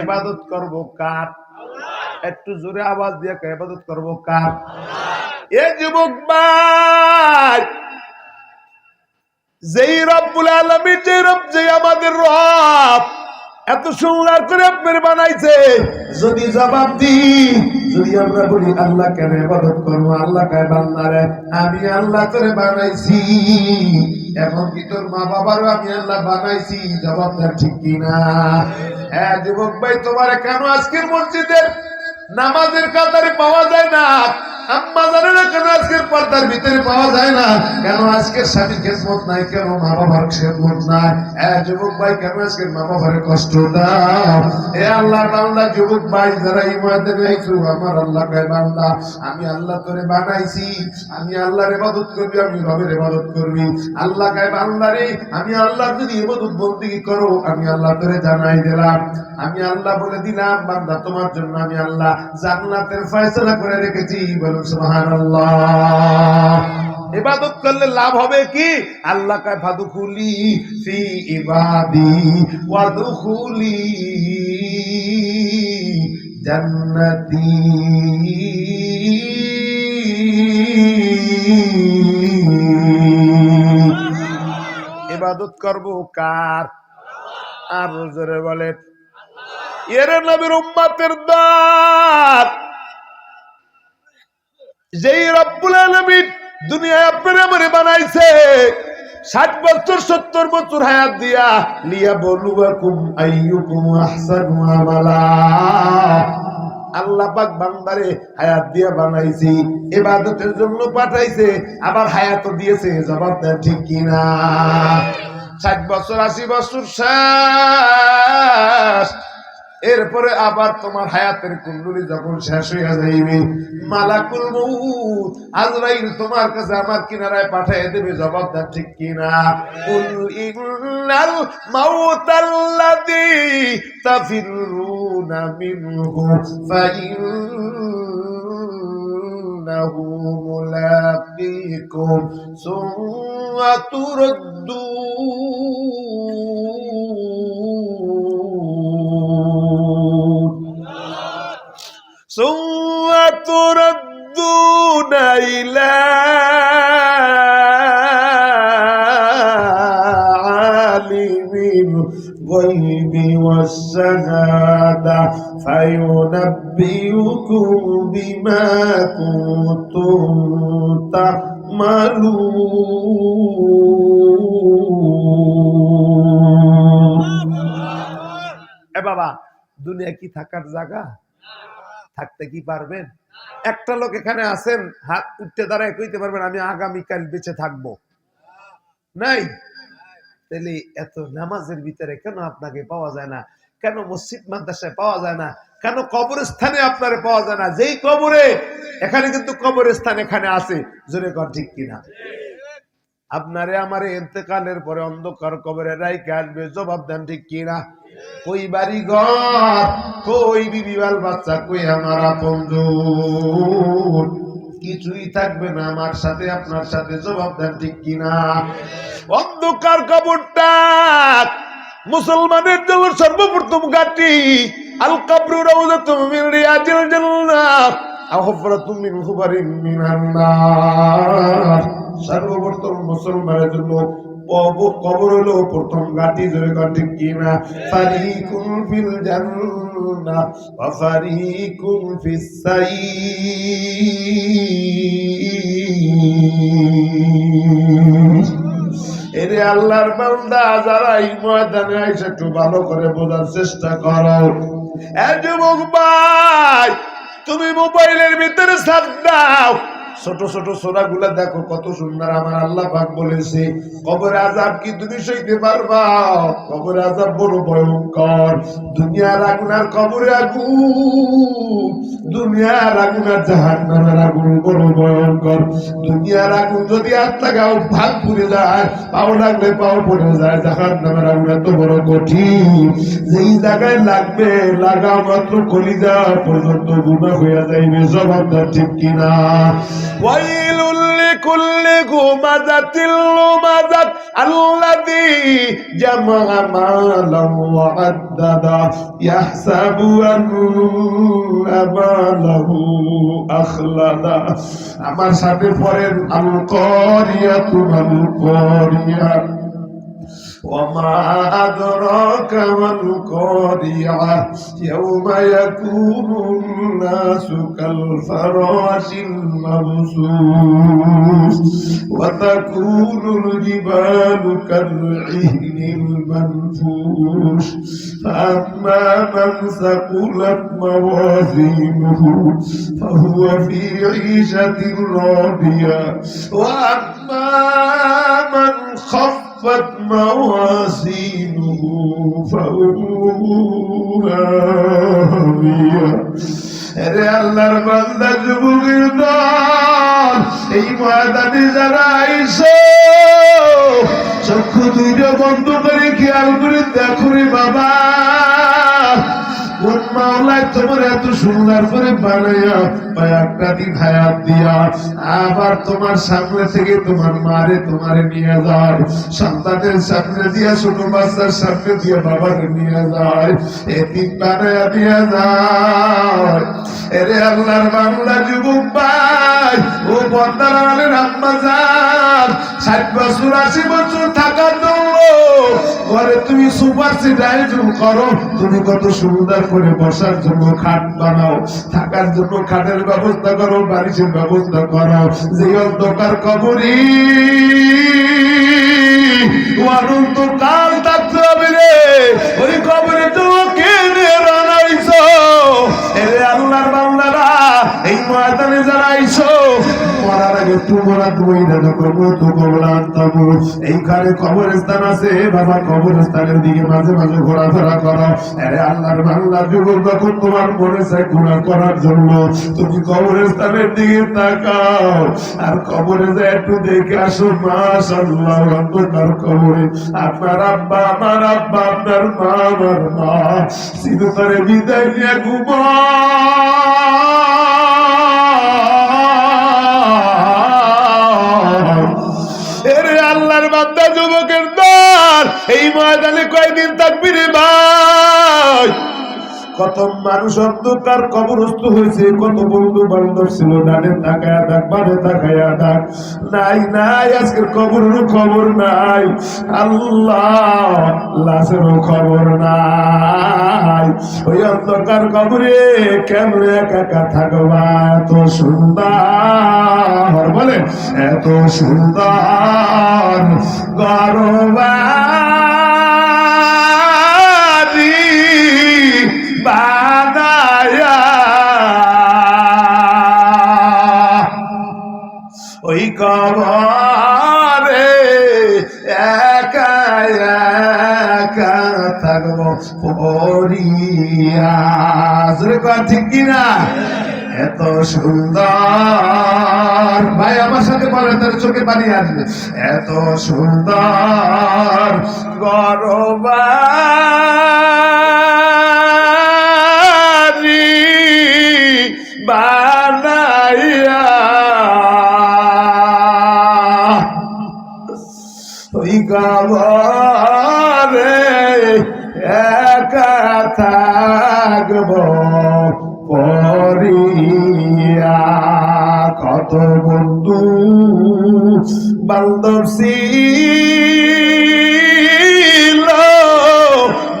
ইবাদত করব কার? একটু জোরে আওয়াজ দিয়ে ইবাদত করব কার? এ যুবক ভাই, যেই রব্বুল আলমীর যে রব যে আমাদের রব, এত সুন্দর করে আপনার বানাইছে। যদি জবাব দি যদি আমরা বলি, আল্লাহ কেন ইবাদত করব? আল্লাহ কায় বান্দারে আমি আল্লাহ করে বানাইছি। এখন কি তোর মা বাবারও আমি আল্লাহ বানাইছি। জবাবদার ঠিক কিনা? হ্যাঁ যুবক ভাই তোমার কেন আজকের মসজিদের নামাজের কাতারে পাওয়া যায় না? আল্লাহ আমি আল্লাহ তোরে বানাইছি। আমি আল্লাহর ইবাদত করবি, আমি রবের ইবাদত করবি। আল্লাহ কয়, বান্দা রে, আমি আল্লাহ যদি ইবাদত বন্দেগী করো, আমি আল্লাহ তোরে জানাই দিলাম। আমি আল্লাহ বলে দিলাম, বান্দা, তোমার জন্য আমি আল্লাহ জান্নাতের ফয়সালা করে রেখেছি। বলুন সুবহানাল্লাহ। ইবাদত করলে লাভ হবে কি? আল্লাহ কায়, ফাদুখুলি ফি ইবাদি ওয়াদুখুলি জান্নাতি। ইবাদত করব কার? আর জোরে বলেন। এর নবীর উম্মাতের দাঁত। যেই রব্বুল আলমিন দুনিয়ায় আপনার আমারে বানাইছে, ষাট বছর, সত্তর বছর হায়াত দিয়া লিয়া বলুয়াকুম আইয়ুকুম আল্লাহ পাক বান্দারে হায়াত দিয়া বানাইছি জন্য পাঠাইছে, আবার হায়াতও দিয়েছে জবাব ঠিক কিনা ষাট বছর, আশি বছর শেষ এরপরে আবার তোমার হায়াতের কুণ্ডলী যখন শেষ হইয়া যাইবে, মালাকুল মউত, আজরাইল তোমার কাছে আমার কিনারায় পাঠিয়ে দেবে, জবাব দেন ঠিক কিনা? কুল ইন্নাল তাফিরুনা মিনহু, ফাইন্নাহু মুলাকিকুম تردون إلى عالم الغيب والشهادة فينبئكم بما كنتم تعملون এ বাবা দুনিয়া কি থাকার জায়গা থাকতে কি পারবেন? একটা লোক এখানে আছেন, হাত উঠতে দাঁড়ায় কইতে পারবেন, আমি আগামীকাল বেঁচে থাকব। নাই? তাহলে এত নামাজের ভিতরে কেন আপনাকে পাওয়া যায় না? কেন মসজিদ মাদ্রাসায় পাওয়া যায় না? কেন কবরস্থানে আপনারে পাওয়া যায় না? যেই কবরে, এখানে কিন্তু কবরস্থান এখানে আছে। জোরে কর, ঠিক কিনা? আপনারে আমার এতেকালের পরে অন্ধকার কবরে রাইকে আসবে, জবাব দেন, ঠিক কিনা? কই বাড়ি ঘর কই বিবিবাল বাচ্চা? কই আমার আপন কিছুই থাকবে না, আমার সাথে, আপনার সাথে জবাব দেন ঠিক কিনা? অন্ধকার কবরটা মুসলমানের জন্য সর্বপ্রথম ঘাটি। আল কাবরু রাউযাতুম মিন রিয়াজিল জান্নাহ আও হুফরাতুম মিন হুবারিন মিনান নার। সর্বপ্রথম মুসলমানের জন্য কবর হলো প্রথম সাইয়্যির এরে আল্লাহর বান্দা, যারা এই ময়দানে আইসে একটু ভালো করে বোঝার চেষ্টা করো। যুবক ভাই, তুমি মোবাইলের ভিতরে সাপ দাও। ছোট ছোট সোনা গুলা দেখো, কত সুন্দর। আমার আল্লাহ পাক বলেছে, কবরে আজাব কি তুমি সইতে পারবা? কবরে আজাব বড় ভয়ঙ্কর। দুনিয়ার আগুন আর কবরে আগুন, দুনিয়ার আগুন আর জাহান নামের আগুন বড় ভয়ঙ্কর। দুনিয়ার আগুন যদি আত্মা গাও ভাগ পুড়ে যায়, পাও লাগলে পাও পড়ে যায়। জাহান নামের আগুন এত বড় কঠিন। যেই জায়গায় লাগবে লাগা মাত্র কলিজা পর্যন্ত গুণা হইয়া যাইবে। জবাবদার ঠিক কিনা? ওয়াইলুল كل همزة لمزة الذي جمع مالا وعددا يحسب أن ماله أخلدا আমার সাথে পড়েন আল করিয়া তুমাল করিয়া وما أدراك ما القارعة يوم يكون الناس كالفراش المبثوث وتكون الجبال كالعهن المنفوش فأما من ثقلت موازينه فهو في عيشة راضية وأما من خف خفت موازينه فأمه هاوية রে আল্লাহর বান্দা যুবকের দল এই ময়দানে যারা আইসো চক্ষু দুইটা বন্ধ করে খেয়াল করে দেখো রে বাবা সুন্দর করে বানাইয়া আবার তোমার সামনে থেকে তোমার মারে তোমারে নিয়ে যায়। সন্তানের সামনে দিয়া, ছোট বাচ্চার সামনে দিয়ে বাবাকে নিয়ে যায়। এতিম বানাইয়া নিয়ে যায়। এরে আল্লাহর বাংলা যুবক ভাই, ও বন্দার আম্মা যান ষাট বছর, আশি বছর থাকার জন্য ঘরে তুমি সুপার সিট আয়োজন করো। তুমি কত সুন্দর করে বসার জন্য খাট বানাও, থাকার জন্য খাটের ব্যবস্থা করো বারিশের ব্যবস্থা করো। যে অন্ধকার কবরী অনন্ত থাকতে হবে রে। ওই কবরে তো কে রানাইছো এরে আল্লাহর বান্দারা ময়দানে যারা আইছো আগে তোমরা দুই দাদা তাবু এইখানে কবরস্থান আছে বাবা, কবরস্থানের দিকে মাঝে মাঝে ঘোরাফেরা করো। আরে আল্লাহর বাংলা যুগল যখন তোমার মনে চাই করার জন্য, তুমি কবরস্থানের দিকে তাকাও। আর কবরে যে একটু দেখে আসো, মাশাআল্লাহ, অন্ধকার কবরে। আপনার আব্বা, আমার আব্বা, আপনার মা, আমার মা সিধুতারে বিদায় নিয়ে ঘুমা বান্দা যুবকের দল এই ময়দানে কয়দিন থাকবি রে ভাই কত মানুষ অন্ধকার কবরস্থ হয়েছে, কত বন্ধু বান্ধব ছিল, ডানে তাকায়া ডাক বানে তাকায়া ডাক নাই নাই, আজকের কবরেরও খবর নাই। আল্লাহ, লাশেরও খবর নাই। ওই অন্ধকার কবরে কেমন একা একা থাকবা? এত সুন্দর বলে এত সুন্দর গরবারি বানায়া ওই কবরে একা একা থাকব পড়িয়া। ঠিক কিনা? এত সুন্দর। ভাই, আমার সাথে বলে তার চোখে পানি আসবে। এত সুন্দর গরবারি বানাইয়া। ওই গাবরে একা থাকব পরিয়া কত বন্ধু বান্ধব ছিল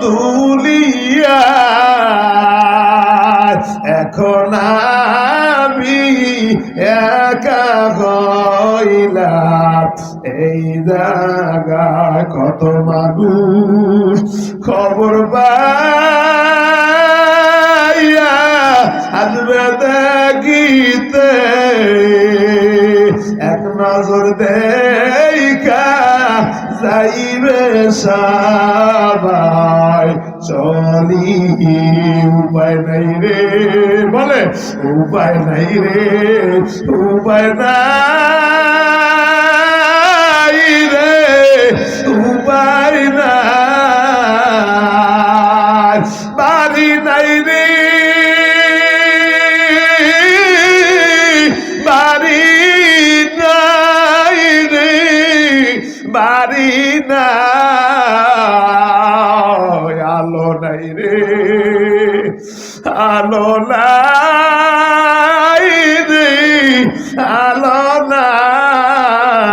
দুলিয়া। এখন একা হইলাম। এই জায়গায় কত মানুষ খবর পাইয়া আসবে দেখিতে। এক নজর দেখা যাইবে সবাই। চলি, উপায় নাই রে। বলে, উপায় নাই রে, উপায় নাই রে, উপায় নাই। বাড়ি নাই রে। বাড়ি নাই রে বাড়ি না নাই রে। আলো নাই রে, আলো নাই।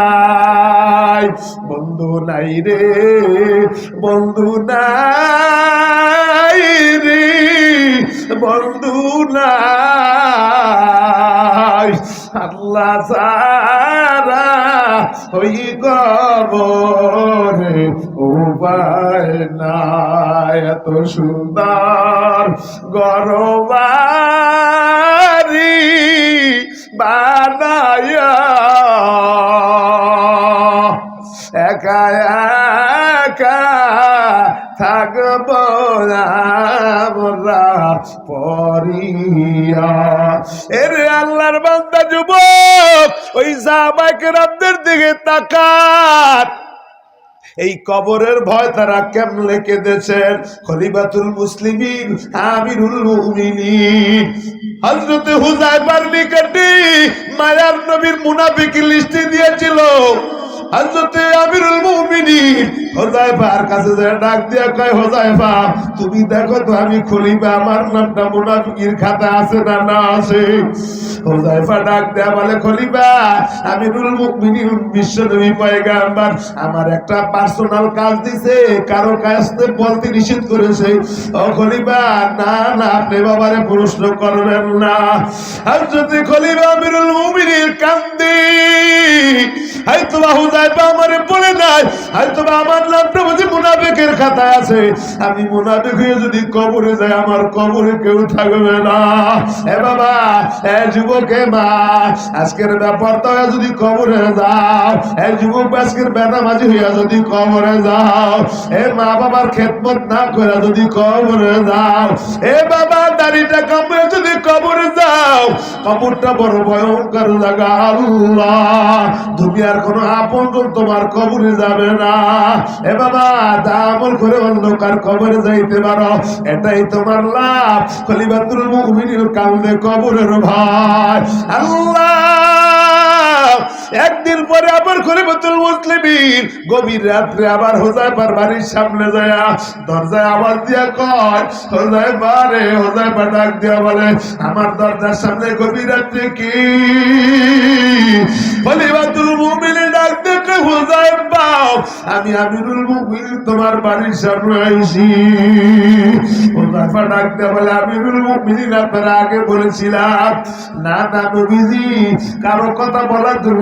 বন্ধু নাই রে, বন্ধু নাই রে, বন্ধু নাই। আল্লাহ ওই কবরে উপায় নাই এত সুন্দর গরবারি বানায়া। একা একা থাকব পরিয়া। এর আল্লাহর বান্দা যুবক, ওই দিকে তাকাত এই কবরের ভয় তারা কেমনে কেঁদেছেন? খলিফাতুল মুসলিমিন, আমিরুল মুমিনিন। হযরতে হুযায়ফার মায়ার নবীর মুনাফিক লিস্টে দিয়েছিল হযরতে আমিরুল মুমিনিন। কাছে ডাক দিয়া কয় তুমি দেখো তো আমি খলিফা, আমার নামটা মুনাফিকের খাতা আছে না না আছে? ডাক দেয়া বলে, খলিফা, আমিরুল মুমিনিন আমার একটা পার্সোনাল কাজ দিছে, কারও কাজতে বলতে নিষেধ করেছে। ও খলিফা, না না, আপনি বাবারে প্রশ্ন করবেন না। আর যদি খলিফা আমিরুল মুমিনিন কান্দি হয়তো বা হুজাইফা আমারে দেয় হয়তো আমার নামটা মুনাফিকের খাতায় আছে। আমি মুনাফিক হয়ে যদি কবরে যাই, আমার কবরে কেউ থাকবে না। এ বাবা, এ যুবকে মা, আজকের যদি কবরে যাও, এ যুবক আজকের বেনামাজি হইয়া যদি কবরে যাও মা বাবার না করে যদি কবরে যাও, এ বাবা, দাড়িটা কামড়ে যদি কবরে যাও কবরটা বড় ভয়ঙ্কর জায়গা আল্লাহ। দুনিয়ার কোনো আপন তোমার কবরে যাবে না। এ বাবা দামল করে অন্ধকার কবরে যাইতে পারো। এটাই তোমার লাভ। খলিবাতুল মুমিনিন কান্দে কবরের ভাই আল্লাহ! একদিন পরে আবার খলিফাতুল মুসলিমিন গভীর রাত্রে আবার হোজাইফার বাড়ির সামনে যায় দরজায় আওয়াজ দিয়া কয় হোজাইফা রে হোজাইফা ডাক দিয়া বলে, আমার দরজার সামনে গভীর রাত্রে কি? খলিফাতুল মুমিনিন ডাক দেখে হোজাইফা আমি আমিরুল মুমিনিন তোমার বাড়ির সামনে আইছি। হোজাইফা ডাক দিয়া বলে, আমিরুল মুমিনিন আপনারা আগে বলেছিলাম, না না, নবীজি, কারও কথা বলার জন্য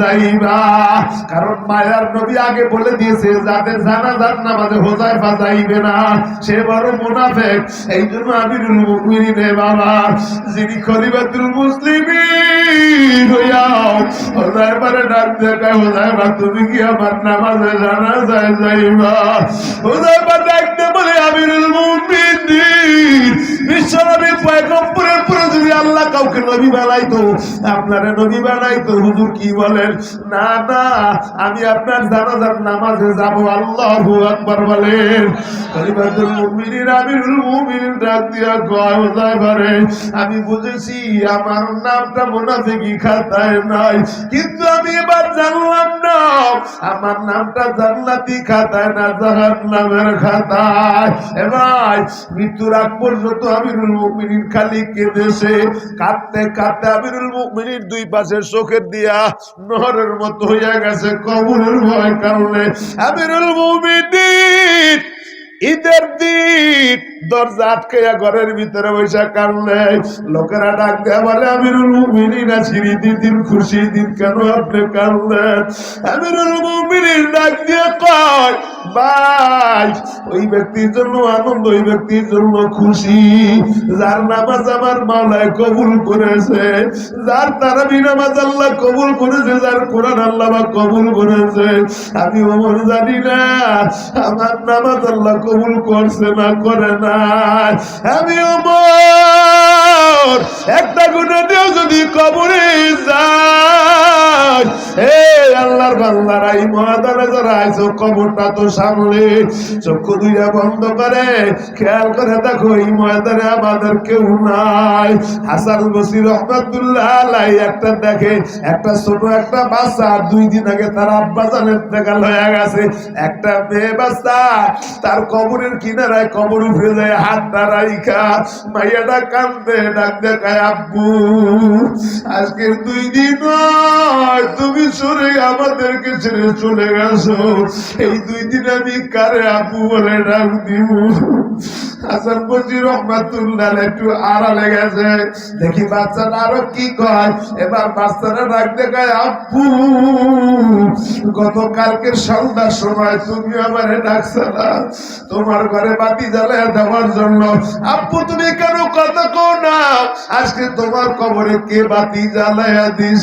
যাইবা। কারণ মায়ার নবী আগে বলে দিয়েছে, যাদের জানাজার নামাজে হোজাইফা যাইবে না, সে বড় মুনাফেক। এই জন্য আমিরুল মুমিনিনে বাবা, যিনি খলিফাতুল মুসলিমিন হইয়াও কি আমার নামাজে জানাজায় যাইবা? হোজাইফা ডাকতে বলে, আমিরুল আমি বুঝেছি আমার নামটা মুনাফিকি খাতায় নাই, কিন্তু আমি এবার জানলাম না, আমার নামটা জান্নাতি খাতায় না, জাহান্নামের খাতায়। এ ভাই, মৃত্যুর আগ পর্যন্ত আমিরুল মুমিনিন খালি কেঁদেছে। কাঁদতে কাঁদতে আমিরুল মুমিনিন দুই পাশে চোখের দিয়া নহরের মতো হইয়া গেছে, কবরের ভয় কারণে। আমিরুল মুমিনিন! ঈদের দিন দরজা আটকাইয়া ঘরের ভিতরে বৈশা কানলে লোকেরা ডাক দেয়া বলে, আমিরুল মুমিনিন সিঁড়ি দিন খুশি দিন কেন আপনি কানলেন আমিরুল মুমিনিন ডাক দিয়ে কয় ওই ব্যক্তির জন্য আনন্দ, ওই ব্যক্তির জন্য খুশি। যার নামাজ আমার কবুল করেছে, যার আল্লাহ কবুল করেছে, যার কোরআন আল্লাহ কবুল করেছে। আমি জানি না, আমার নামাজ আল্লাহ কবুল করছে না করে না আমি আল্লাহর বান্দারা এই মহাদানে যারা আইছো কবরটা তো সামনে। চক্ষু দুইটা বন্ধ করে। খেয়াল করে দেখো, এই ময়দানে আমাদের কেউ নাই। হাসান বসির রহমাতুল্লাহ আলাই একটা দেখে, একটা ছোট, একটা বাচ্চা। দুই দিন আগে তার আব্বা জানের দেখা লয়া গেছে। একটা মেয়ে বাচ্চা, তার কবরের কিনারায় কবর উঠে যায়, হাত দাঁড়াইকা মাইয়াটা কান্দে ডাক দেখায়, আব্বু, আজকের দুই দিন তুমি সরে আমাদেরকে ছেড়ে চলে গেছো। এই দুই দিন আমি কারে আব্বু বলে ডাক দিব দেখি বাচ্চাটা আরও কি কয়? এবার দেখায় আব্বু গতকালকের সন্ধ্যার সময় তুমি আমারে ডাকছো না। তোমার ঘরে বাতি জ্বালায় দেওয়ার জন্য। আপু, তুমি কেন কথা কো না? আজকে তোমার কবরে কে বাতি জ্বালায়া দিস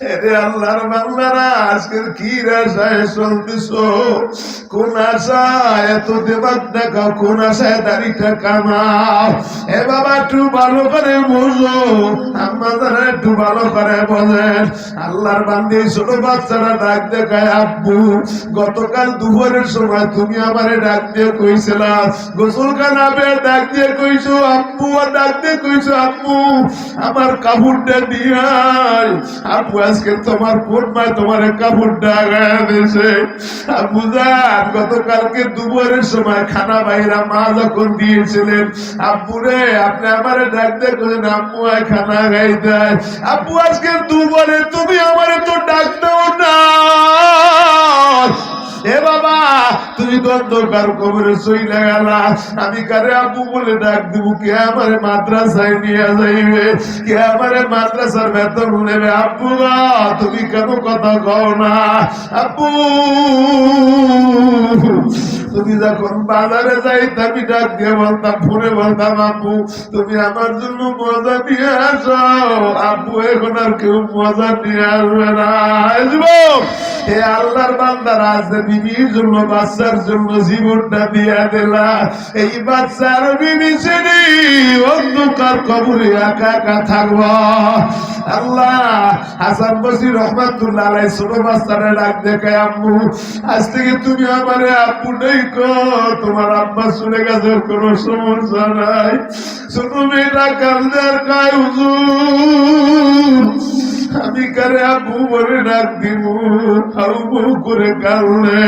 আল্লাহর বান্দারা কি একটু ভালো করে বোঝো। আমাদের একটু ভালো করে বোঝেন, আল্লাহর বান্দি ছোট বাচ্চারা ডাক দেখায়, আব্বু, গতকাল দুপুরের সময় তুমি আমারে ডাক দিয়ে কইছিলা গোসল খানাবে ডাক দিয়ে কইছো, আব্বু, আর ডাক দিয়ে কইছো, আব্বু, আমার কাপড়টা দিয়ে আব্বু আজকে তোমার কোন মায় তোমার কাপড় ডাকা দিয়েছে। যান গতকালকে দুপুরের সময় খানা বাইরা মা যখন দিয়েছিলেন আপুরে আপনি আমার ডাক করেন আপু আয় খানা গাই দেয়। আব্বু, আজকে দুপুরে তুমি আমার তো ডাক দাও না। এ বাবা, তুমি গন্ধকার কবরে সইলে গেলা আমি কারে আব্বু বলে ডাক দিব? কে আমারে মাদ্রাসায় নিয়ে যাইবে? কে আমারে মাদ্রাসার বেতন নেবে? আব্বু তুমি কেন কথা কও না? আব্বু, তুমি যখন বাজারে যাইতে, আমি ডাক দিয়ে বলতাম, ফোনে বলতাম, আব্বু, তুমি আমার জন্য মজা নিয়ে আসো। আব্বু, এখন আর কেউ মজা নিয়ে আসবে না। আসব হে আল্লাহর বান্দার আজকে বিবির জন্য, বাচ্চার জন্য জীবনটা দিয়ে দিলা। এই বাচ্চার বিবি শ্রেণি অন্ধকার কবরে একা একা থাকব, আল্লাহ হাসান বসির রহমাতুল্লাহ আলাই ছোট বাচ্চারা ডাক দেখে আম্মু, আজ থেকে তুমি আমার আব্বু নেই কো তোমার আব্বা শুনে গেছে কোনো সমস্যা নাই। ছোট মেয়েটা কালদার গায়ে হুজুর। আমি কারে আব্বু বলে ডাক দিব বউ করে কারণে?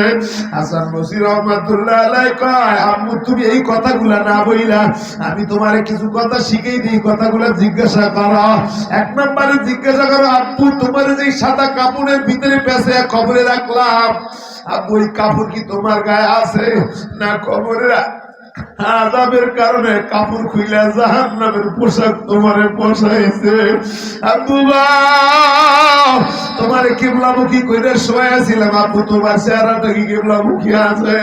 হাসান বসির রহমাতুল্লাহ কয়, আম্মু, তুমি এই কথাগুলা না বইলা, আমি তোমারে কিছু কথা শিখেই দিই, কথাগুলা জিজ্ঞাসা করো। এক নম্বরে জিজ্ঞাসা করো, আব্বু, তোমার যে সাদা কাপড়ের ভিতরে পেঁচে খবরে রাখলাম। আব্বু এই কাপড় কি তোমার গায়ে আছে না খবরে আজাবের কারণে কাপড় খুইলা জাহান নামের পোশাক তোমারে পোষাইছে আব্বু তোমার কিবলামুখী কইরে শোয়াছিলাম আব্বু, তোমার চেহারাটা কি কিবলামুখী আছে?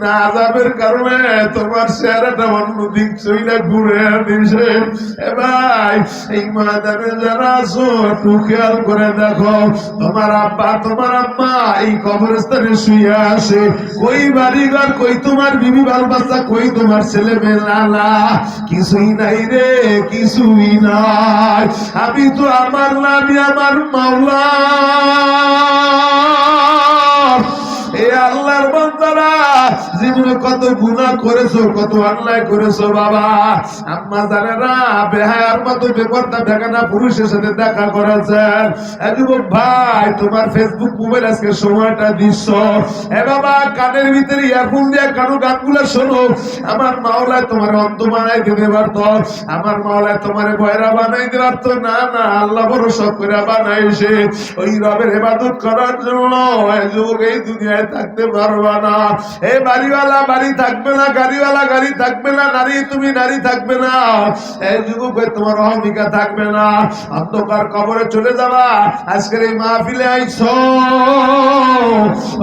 না আজাবের কারণে তোমার চেহারাটা অন্যদিক চইলা ঘুরে দিছে এ ভাই, এই ময়দানে যারা আছো, একটু খেয়াল করে দেখো। তোমার আব্বা, তোমার আম্মা এই কবরস্থানে শুয়ে আসে কই বাড়িঘর, কই তোমার বিবি বাল বাচ্চা কই তোমার ছেলে মেয়ে লালা কিছুই নাই রে, কিছুই নাই। আমি তো আমার নামি আমার মাওলা। জীবনে কত করেছ, কত অন্যায় করেছ বাবা। আম্মা বেহায়ার মতো পুরুষের সাথে দেখা করেছেন। ভাই, তোমার ফেসবুক মোবাইল আজকে সময়টা দিচ্ছ। এ বাবা, কানের ভিতরে ইয়ারফোন দিয়ে গানগুলো শোনো। আমার মাওলায় তোমার অন্ত বানাই দিতে পারতো। আমার মাওলায় তোমার বয়রা বানাই দিতে পারতো। না না, আল্লাহ ভরসা করে বানাইছে। ওই রবের হেফাজত করার জন্য যুবক এই দুনিয়ায় থাকতে পারবা না। না। এ বাড়িওয়ালা বাড়ি থাকবে না, গাড়িওয়ালা গাড়ি থাকবে না, নারী তুমি নারী থাকবে না। এই যুবক তোমার অহমিকা থাকবে না। অন্ধকার কবরে চলে যাবা। আজকের এই মাহফিলে আইছো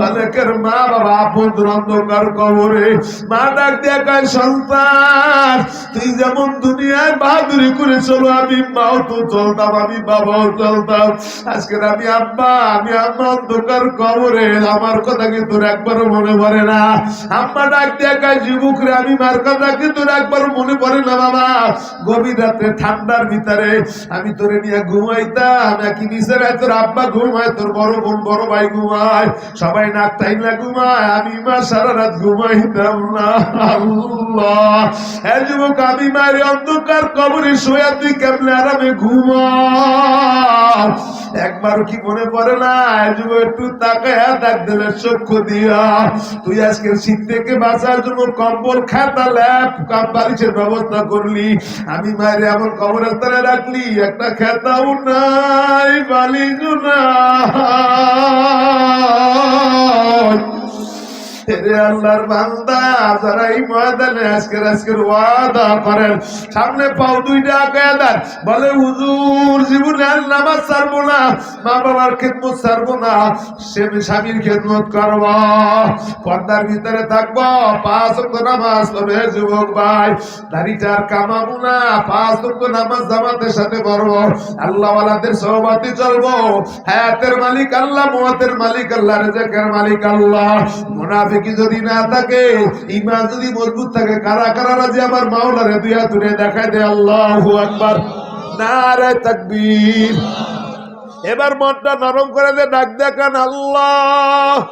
অনেকের মা বাবা আপন অন্ধকার কবরে। মা ডাক দিয়ে কয়, সন্তান, তুই যেমন দুনিয়ায় বাহাদুরি করে চলো, আমি মাও তো চলতাম, আমি বাবাও চলতাম। আজকের আমি আব্বা, আমি আম্মা অন্ধকার কবরে। আমার কথা কিন্তু একবারও মনে পড়ে না। আম্মা ডাক দিয়ে কয়, যুবক আমি মার কথা কিন্তু একবারও মনে পড়ে না বাবা। গভীর রাতে ঠান্ডার ভিতরে আমি তোরে নিয়ে ঘুমাইতাম। একই নিচে তোর আব্বা ঘুমায়, তোর বড় বোন, বড় ভাই ঘুমায়। সবাই নাক টাইম না ঘুমায়, আমি মা সারা রাত ঘুমাইতাম না। যুবক, আমি মায়ের অন্ধকার কবরে শোয়া তুই কেমনে আরামে ঘুমা একবার কি মনে পড়ে না? যুবক, একটু তাকায় ডাক দিলে চক্ষু দিয়া। তুই আজকে শীত থেকে বাঁচার জন্য কম্বল, খাতা, ল্যাপ বালিশের ব্যবস্থা করলি। আমি মায়ের এমন কবরের তারা রাখলি, একটা খেতাও নাই, বালিশও নাই। সামনে পাও দুইটা আগে বলে, হুজুর, জীবনে নামাজ ছাড়বো না মা বাবার খেদমত ছাড়বো না, সে স্বামীর খেদমত করব, পর্দার ভিতরে থাকব, পাঁচ অক্ট নামাজ পড়বে যুবক ভাই, দাড়িটা আর কামাবো না, পাঁচ অক্ট নামাজ জামাতের সাথে পড়ব আল্লাহ ওয়ালাদের সহবাতি চলবো, হায়াতের মালিক আল্লাহ মুয়াতের মালিক আল্লাহ, রেজেকের মালিক আল্লাহ মুনাফিকি যদি না থাকে ইমান যদি মজবুত থাকে, কারা কারা রাজি? আমার মাওলারে দুই হাত তুলে দেখায় দে আল্লাহু আকবার। নারে তাকবীর। এবার মনটা নরম করে দে, ডাক দেখান আল্লাহ।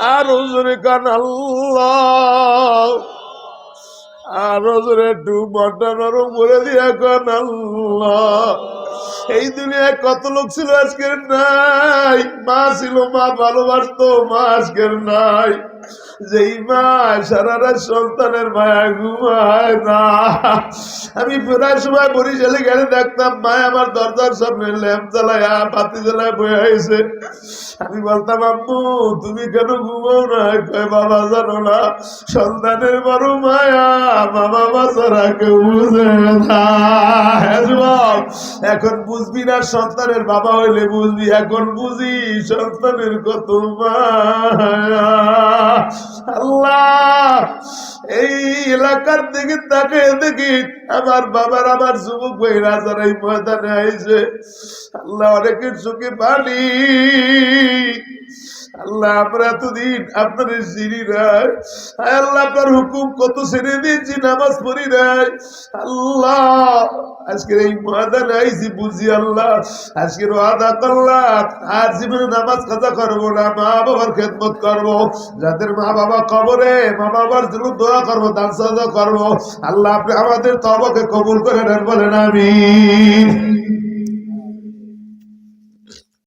আর হুজুরে কান আল্লাহ। আর হুজুরে একটু মনটা নরম করে দিয়া কান আল্লাহ। এই দুনিয়ায় কত লোক ছিল আজকের নাই? মা ছিল মা ভালোবাসতো মা আজকের নাই। যেই মা সারা রাত সন্তানের মায়া ঘুমায় না। আমি প্রায় সময় বরিশালে গেলে দেখতাম মা আমার দরজার সামনে ল্যাম্প জ্বালায় বাতি জ্বালায় বয়ে হয়েছে আমি বলতাম আম্মু তুমি কেন ঘুমাও না? কয় বাবা জানো না সন্তানের বড় মায়া মা বাবা ছাড়া কেউ বুঝে না। হ্যাঁ যুবক, এখন বুঝবি না সন্তানের বাবা হইলে বুঝবি, এখন বুঝি সন্তানের কত এই এলাকার দিকে তাকে দেখি আমার বাবার আমার যুবক ভাইরা যারা এই ময়দানে আইছে। আল্লাহ, অনেকের চোখে পানি। আল্লাহ, আমরা এতদিন আপনার সিঁড়ি নাই। আল্লাহ, আপনার হুকুম কত ছেড়ে দিয়েছি, নামাজ পড়ি নাই। আল্লাহ, আজকের এই ময়দানে আইছি বুঝি আল্লাহ আজকে আদা করলাম আর জীবনে নামাজ কাজা করব না মা বাবার খেদমত করব, যাদের মা বাবা কবরে মা বাবার জন্য দোয়া করব, দান সাজা করব, আল্লাহ আপনি আমাদের তবকে কবুল করে নেন বলেন আমি